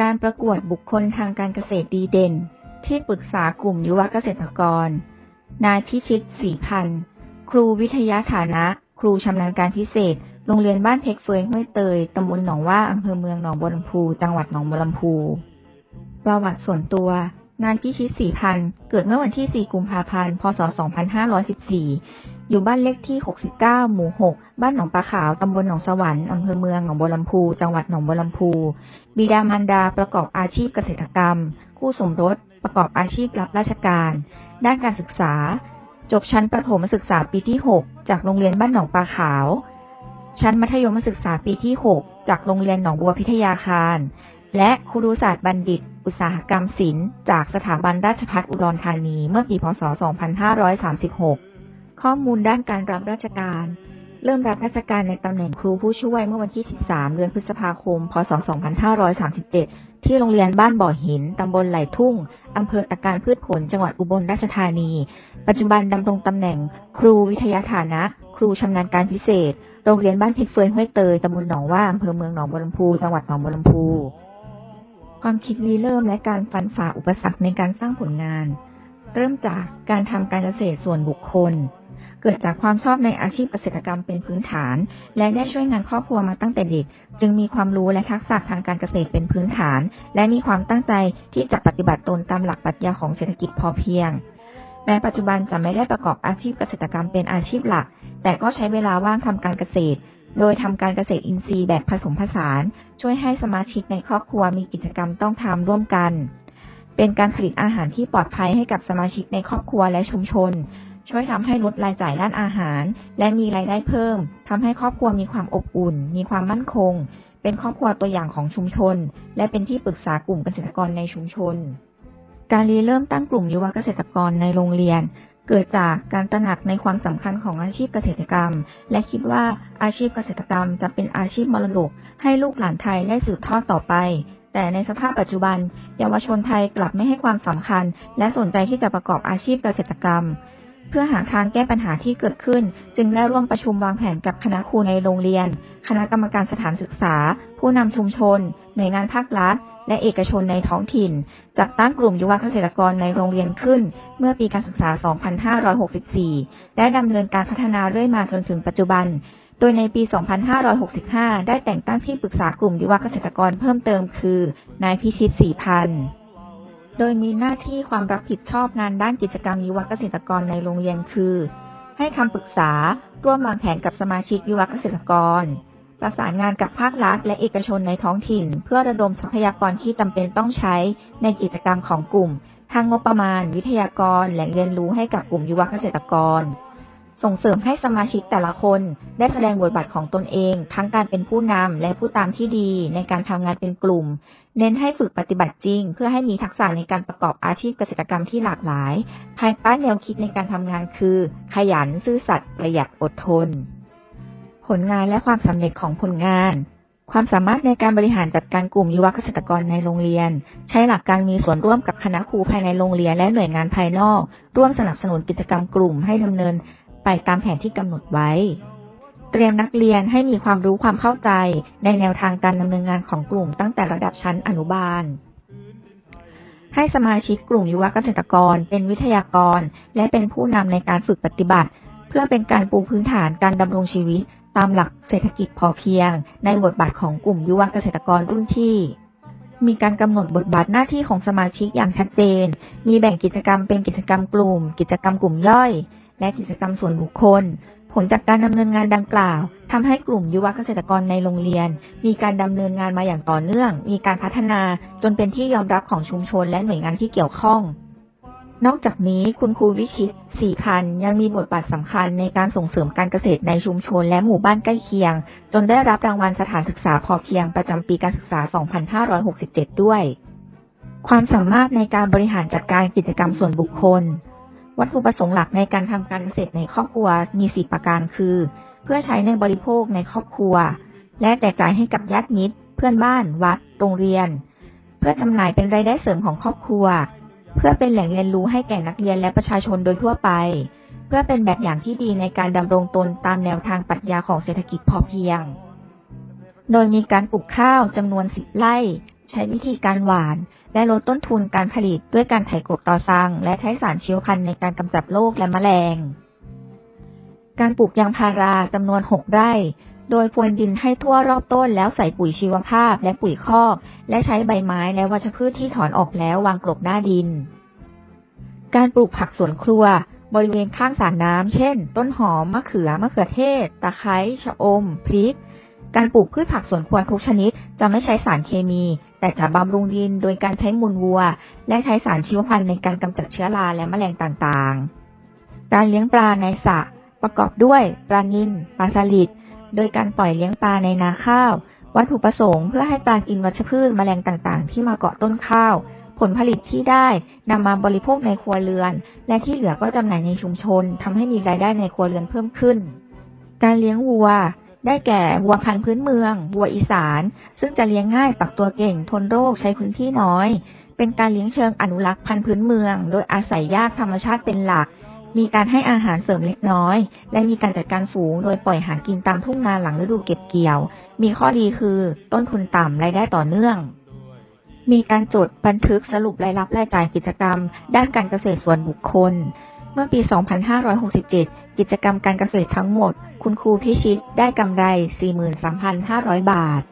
การประกวดบุคคลทางการเกษตรดีเด่น ที่ปรึกษากลุ่มยุวเกษตรกร นายพิชิตศรีพันธ์ครูวิทยาฐานะ ครูชำนาญการพิเศษ โรงเรียนบ้านเพกเฟยห้วยเตย ตำบลหนองว่าอำเภอเมืองหนองบัวลำพู จังหวัดหนองบัวลำพู ประวัติส่วนตัว นายพิชิตศรีพันธ์เกิดเมื่อวันที่ 4 กุมภาพันธ์ พศ 2514 อยู่บ้านเลขที่ 69 หมู่ 6 บ้านหนองปลาขาว ตำบลหนองสวรรค์ อำเภอเมือง หนองบัวลำพู จังหวัดหนองบัวลำพู บิดามารดาประกอบอาชีพเกษตรกรรม คู่สมรส ประกอบอาชีพรับราชการ ด้านการศึกษา จบชั้นประถมศึกษาปีที่ 6 จากโรงเรียนบ้านหนองปลาขาว ชั้นมัธยมศึกษาปีที่ 6 จากโรงเรียนหนองบัวพิทยาคาร และครุศาสตร์บัณฑิต อุตสาหกรรมศิลป์ จากสถาบันราชภัฏอุดรธานี เมื่อปี พศ 2536 ข้อมูลด้านการรับราชการ เริ่มรับราชการในตำแหน่งครูผู้ช่วยเมื่อวันที่ 13 เดือนพฤษภาคม พศ 2537 ที่โรงเรียนบ้านบ่อหิน ตำบลไหลทุ่ง อำเภอตะการพืชผล จังหวัดอุบลราชธานี ปัจจุบันดำรงตำแหน่งครูวิทยาฐานะ ครูชำนาญการพิเศษ โรงเรียนบ้านเพชรเฟยห้วยเตย ตำบลหนองว่า อำเภอเมืองหนองบัวลำพู จังหวัดหนองบัวลำพู ความคิดริเริ่มและการฟันฝ่าอุปสรรคในการสร้างผลงาน เริ่มจากการทำการเกษตรส่วนบุคคล เกิดจากความชอบในอาชีพเกษตรกรรมเป็นพื้นฐาน และได้ช่วยงานครอบครัวมาตั้งแต่เด็ก จึงมีความรู้และทักษะทางการเกษตรเป็นพื้นฐาน และมีความตั้งใจที่จะปฏิบัติตนตามหลักปรัชญาของเศรษฐกิจพอเพียงแม้ปัจจุบันจะไม่ได้ประกอบอาชีพเกษตรกรรมเป็นอาชีพหลัก แต่ก็ใช้เวลาว่างทำการเกษตร โดยทำการเกษตรอินทรีย์แบบผสมผสาน ช่วยให้สมาชิกในครอบครัวมีกิจกรรมต้องทำร่วมกัน เป็นการผลิตอาหารที่ปลอดภัยให้กับสมาชิกในครอบครัวและชุมชน ช่วยทำให้ลดรายจ่ายด้านอาหาร และมีรายได้เพิ่มทำให้ครอบครัวมีความอบอุ่น มีความมั่นคง เป็นครอบครัวตัวอย่างของชุมชน และเป็นที่ปรึกษากลุ่มเกษตรกรในชุมชน การรีเริ่มตั้งกลุ่มยุวเกษตรกรในโรงเรียน เกิดจากการตระหนักในความสำคัญของอาชีพเกษตรกรรม และคิดว่าอาชีพเกษตรกรรมจะเป็นอาชีพมรดกให้ลูกหลานไทยได้สืบทอดต่อไปแต่ในสภาพปัจจุบัน เยาวชนไทยกลับไม่ให้ความสำคัญ และสนใจที่จะประกอบอาชีพเกษตรกรรม เพื่อหาทางแก้ปัญหาที่เกิดขึ้น จึงได้ร่วมประชุมวางแผนกับคณะครูในโรงเรียน คณะกรรมการสถานศึกษา ผู้นำชุมชน หน่วยงานภาครัฐ และเอกชนในท้องถิ่น จัดตั้งกลุ่มยุวเกษตรกรในโรงเรียนขึ้น เมื่อปีการศึกษา 2564 และดำเนินการพัฒนาเรื่อยมาจนถึงปัจจุบันโดยในปี 2565 ได้แต่งตั้งที่ปรึกษากลุ่มยุวเกษตรกรเพิ่มเติมคือ นายพิชิตศรีพันธ์ โดยมีหน้าที่ความรับผิดชอบงานด้านกิจกรรมยุวเกษตรกรในโรงเรียนคือ ให้คำปรึกษาร่วมวางแผนกับสมาชิกยุวเกษตรกร ประสานงานกับภาครัฐและเอกชนในท้องถิ่น เพื่อระดมทรัพยากรที่จำเป็นต้องใช้ในกิจกรรมของกลุ่ม ทางงบประมาณ วิทยากร แหล่งเรียนรู้ให้กับกลุ่มยุวเกษตรกร ส่งเสริมให้สมาชิกแต่ละคนได้แสดงบทบาทของตนเอง ทั้งการเป็นผู้นำและผู้ตามที่ดีในการทำงานเป็นกลุ่ม เน้นให้ฝึกปฏิบัติจริง เพื่อให้มีทักษะในการประกอบอาชีพเกษตรกรรมที่หลากหลาย ภายใต้แนวคิดในการทำงานคือ ขยันซื่อสัตย์ประหยัดอดทน ผลงานและความสำเร็จของผลงานความสามารถในการบริหารจัดการกลุ่มยุวเกษตรกรในโรงเรียน ใช้หลักการมีส่วนร่วมกับคณะครูภายในโรงเรียนและหน่วยงานภายนอก ร่วมสนับสนุนกิจกรรมกลุ่มให้ดำเนิน ไปตามแผนที่กำหนดไว้ เตรียมนักเรียนให้มีความรู้ความเข้าใจในแนวทางการดำเนินงานของกลุ่มตั้งแต่ระดับชั้นอนุบาล ให้สมาชิกกลุ่มยุวเกษตรกร เป็นวิทยากร และเป็นผู้นำในการฝึกปฏิบัติ เพื่อเป็นการปูพื้นฐานการดำรงชีวิต ตามหลักเศรษฐกิจพอเพียง ในบทบาทของกลุ่มยุวเกษตรกรรุ่นที่มีการกำหนดบทบาทหน้าที่ของสมาชิกอย่างชัดเจน มีแบ่งกิจกรรมเป็นกิจกรรมกลุ่ม กิจกรรมกลุ่มย่อย และกิจกรรมส่วนบุคคล ผลจากการดำเนินงานดังกล่าวทำให้กลุ่มยุวเกษตรกรในโรงเรียน มีการดำเนินงานมาอย่างต่อเนื่อง มีการพัฒนาจนเป็นที่ยอมรับของชุมชนและหน่วยงานที่เกี่ยวข้อง นอกจากนี้คุณครูวิชิตสี่พันยังมีบทบาทสำคัญในการส่งเสริมการเกษตรในชุมชนและหมู่บ้านใกล้เคียง จนได้รับรางวัลสถานศึกษาพอเพียงประจำปีการศึกษา 2567 ด้วย ความสามารถในการบริหารจัดการกิจกรรมส่วนบุคคล วัตถุประสงค์หลักในการทำการเกษตรในครอบครัวมีสี่ประการคือ เพื่อใช้ในบริโภคในครอบครัว และแจกจ่ายให้กับญาติมิตร เพื่อนบ้าน วัด โรงเรียน เพื่อจำหน่ายเป็นรายได้เสริมของครอบครัว เพื่อเป็นแหล่งเรียนรู้ให้แก่นักเรียนและประชาชนโดยทั่วไป เพื่อเป็นแบบอย่างที่ดีในการดำรงตนตามแนวทางปรัชญาของเศรษฐกิจพอเพียง โดยมีการปลูกข้าวจำนวน10ไร่ ใช้วิธีการหวาน และลดต้นทุนการผลิตด้วยการไถกบต่อซัง และใช้สารชีวพันธุ์ในการกำจัดโรคและแมลง การปลูกยางพาราจำนวน 6 ไร่ โดยพรวนดินให้ทั่วรอบต้นแล้วใส่ปุ๋ยชีวภาพและปุ๋ยคอก และใช้ใบไม้และวัชพืชที่ถอนออกแล้ววางกลบหน้าดิน การปลูกผักสวนครัว บริเวณข้างสระน้ำเช่น ต้นหอม มะเขือ มะเขือเทศ ตะไคร้ ชะอม พริกการปลูกพืชผักสวนครัวทุกชนิด จะไม่ใช้สารเคมี แต่จะบำรุงดินโดยการใช้มูลวัว และใช้สารชีวพันธุ์ในการกำจัดเชื้อราและแมลงต่างๆ การเลี้ยงปลาในสระประกอบด้วยปลานิลปลาสลิดโดยการปล่อยเลี้ยงปลาในนาข้าว วัตถุประสงค์เพื่อให้ปลากินวัชพืชแมลงต่างๆ ที่มาเกาะต้นข้าว ผลผลิตที่ได้นำมาบริโภคในครัวเรือน และที่เหลือก็จำหน่ายในชุมชนทำให้มีรายได้ในครัวเรือนเพิ่มขึ้น การเลี้ยงวัว ได้แก่วัวพันธุ์พื้นเมือง วัวอีสาน ซึ่งจะเลี้ยงง่ายปรับตัวเก่ง ทนโรคใช้พื้นที่น้อย เป็นการเลี้ยงเชิงอนุรักษ์พันธุ์พื้นเมือง โดยอาศัยหญ้าธรรมชาติเป็นหลัก มีการให้อาหารเสริมเล็กน้อย และมีการจัดการฝูง โดยปล่อยหากินตามทุ่งนาหลังฤดูเก็บเกี่ยว มีข้อดีคือต้นทุนต่ำรายได้ต่อเนื่อง มีการจดบันทึกสรุปรายรับรายจ่ายกิจกรรม ด้านการเกษตรส่วนบุคคล เมื่อปี 2567 กิจกรรมการเกษตรทั้งหมด คุณครูพิชิตได้กำไร 43,500 บาท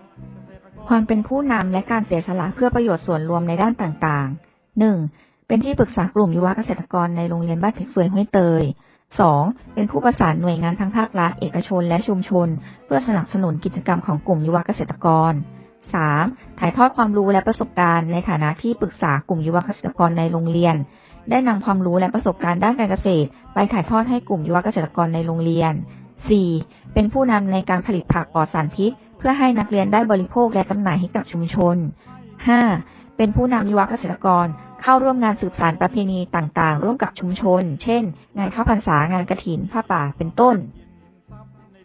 ความเป็นผู้นำและการเสียสละเพื่อประโยชน์ส่วนรวมในด้านต่างๆ 1. เป็นที่ปรึกษากลุ่มยุวเกษตรกรในโรงเรียนบ้านเพชรเฟืองห้วยเตย 2. เป็นผู้ประสานหน่วยงานทั้งภาครัฐเอกชนและชุมชน เพื่อสนับสนุนกิจกรรมของกลุ่มยุวเกษตรกร 3. ถ่ายทอดความรู้และประสบการณ์ในฐานะที่ปรึกษากลุ่มยุวเกษตรกรในโรงเรียน ได้นำความรู้และประสบการณ์ด้านการเกษตร ไปถ่ายทอดให้กลุ่มยุวเกษตรกรในโรงเรียน 4. เป็นผู้นำในการผลิตผักปลอดสารพิษ เพื่อให้นักเรียนได้บริโภคและจำหน่ายให้กับชุมชน 5. เป็นผู้นำยุวเกษตรกร เข้าร่วมงานสืบสานประเพณีต่างๆ ร่วมกับชุมชน เช่น งานเข้าพรรษางานกระถินผ้าป่าเป็นต้น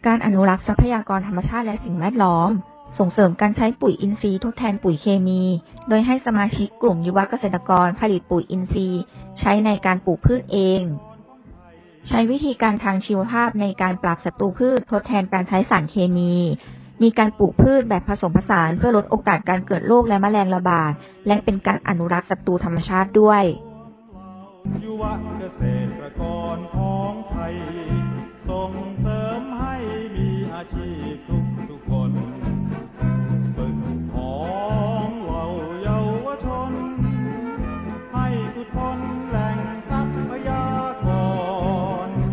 การอนุรักษ์ทรัพยากรธรรมชาติและสิ่งแวดล้อม ส่งเสริมการใช้ปุ๋ยอินทรีย์ทดแทนปุ๋ยเคมี โดยให้สมาชิกกลุ่มยุวเกษตรกรผลิตปุ๋ยอินทรีย์ ใช้ในการปลูกพืชเอง ใช้วิธีการทางชีวภาพในการปราบศัตรูพืชทดแทนการใช้สารเคมี มีการปลูกพืชแบบผสมผสานเพื่อลดโอกาสการเกิดโรคและแมลงระบาด และเป็นการอนุรักษ์ศัตรูธรรมชาติด้วยยุวเกษตรกรของไทยส่งเสริมให้มีอาชีพทุก